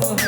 어